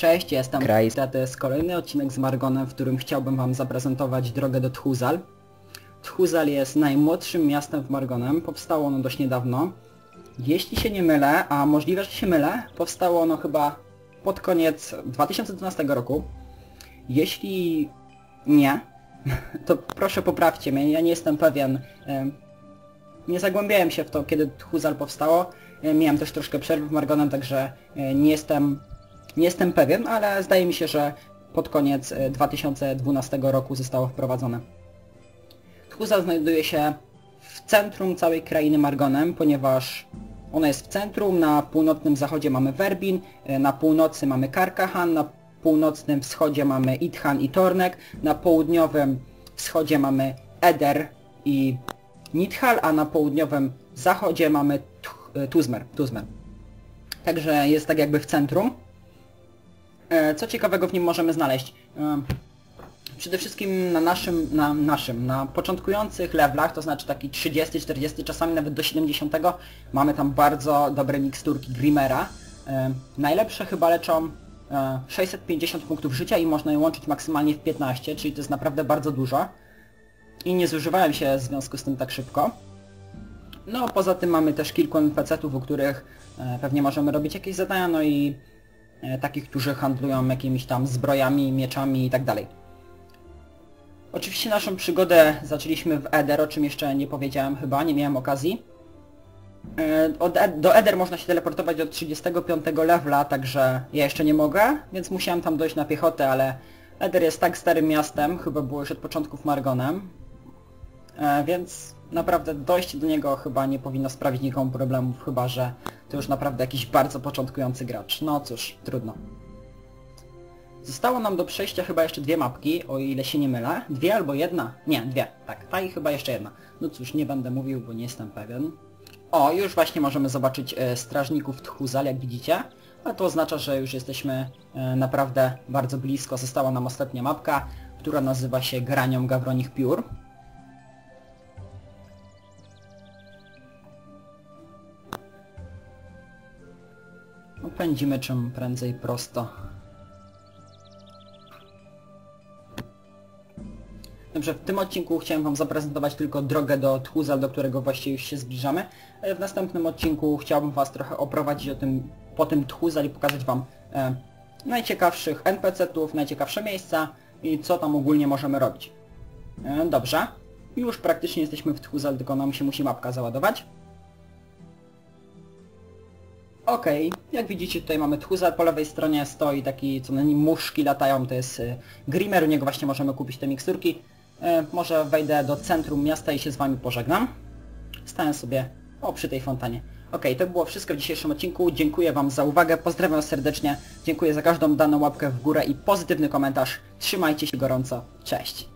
Cześć, jestem Krajs. To jest kolejny odcinek z Margonem, w którym chciałbym wam zaprezentować drogę do Tchuzal. Tchuzal jest najmłodszym miastem w Margonem, powstało ono dość niedawno. Jeśli się nie mylę, a możliwe, że się mylę, powstało ono chyba pod koniec 2012 roku. Jeśli nie, to proszę poprawcie mnie, ja nie jestem pewien. Nie zagłębiałem się w to, kiedy Tchuzal powstało. E, Miałem też troszkę przerwy w Margonem, także e, nie jestem, nie jestem pewien, ale zdaje mi się, że pod koniec e, 2012 roku zostało wprowadzone. Tchuzal znajduje się w centrum całej krainy Margonem, ponieważ ona jest w centrum, na północnym zachodzie mamy Werbin, e, na północy mamy Karkahan, na północnym wschodzie mamy Ithan i Tornek, na południowym wschodzie mamy Eder i Nidhal, a na południowym zachodzie mamy e, Tuzmer. Tuzmer. Także jest tak jakby w centrum. E, Co ciekawego w nim możemy znaleźć? E, Przede wszystkim na naszym, na naszym, na początkujących levelach, to znaczy taki 30, 40, czasami nawet do 70, mamy tam bardzo dobre miksturki Grimera. E, najlepsze chyba leczą e, 650 punktów życia i można je łączyć maksymalnie w 15, czyli to jest naprawdę bardzo dużo. I nie zużywają się w związku z tym tak szybko. No poza tym mamy też kilku NPC-ów, u których e, pewnie możemy robić jakieś zadania, no i e, takich, którzy handlują jakimiś tam zbrojami, mieczami i tak dalej. Oczywiście naszą przygodę zaczęliśmy w Eder, o czym jeszcze nie powiedziałem chyba, nie miałem okazji. E, Ed do Eder można się teleportować od 35 levela, także ja jeszcze nie mogę, więc musiałem tam dojść na piechotę, ale Eder jest tak starym miastem, chyba było już od początków Margonem, e, więc naprawdę dojście do niego chyba nie powinno sprawić nikomu problemów, chyba że to już naprawdę jakiś bardzo początkujący gracz. No cóż, trudno. Zostało nam do przejścia chyba jeszcze dwie mapki, o ile się nie mylę. Dwie albo jedna? Nie, dwie. Tak, ta i chyba jeszcze jedna. No cóż, nie będę mówił, bo nie jestem pewien. O, już właśnie możemy zobaczyć e, strażników Tchuzal, jak widzicie. A to oznacza, że już jesteśmy e, naprawdę bardzo blisko. Została nam ostatnia mapka, która nazywa się Granią Gawronich Piór. No, pędzimy czym prędzej prosto. Dobrze, w tym odcinku chciałem Wam zaprezentować tylko drogę do Tchuzal, do którego właściwie już się zbliżamy. W następnym odcinku chciałbym Was trochę oprowadzić o tym, po tym Tchuzal i pokazać Wam e, najciekawszych NPC-ów, najciekawsze miejsca i co tam ogólnie możemy robić. E, dobrze, już praktycznie jesteśmy w Tchuzal, tylko nam się musi mapka załadować. Okej, jak widzicie tutaj mamy Tchuzal, po lewej stronie stoi taki, co na nim muszki latają, to jest y, Grimmer, u niego właśnie możemy kupić te miksturki. E, może wejdę do centrum miasta i się z wami pożegnam. Stałem sobie o przy tej fontannie. Okej, to było wszystko w dzisiejszym odcinku. Dziękuję wam za uwagę, pozdrawiam serdecznie. Dziękuję za każdą daną łapkę w górę i pozytywny komentarz. Trzymajcie się gorąco. Cześć.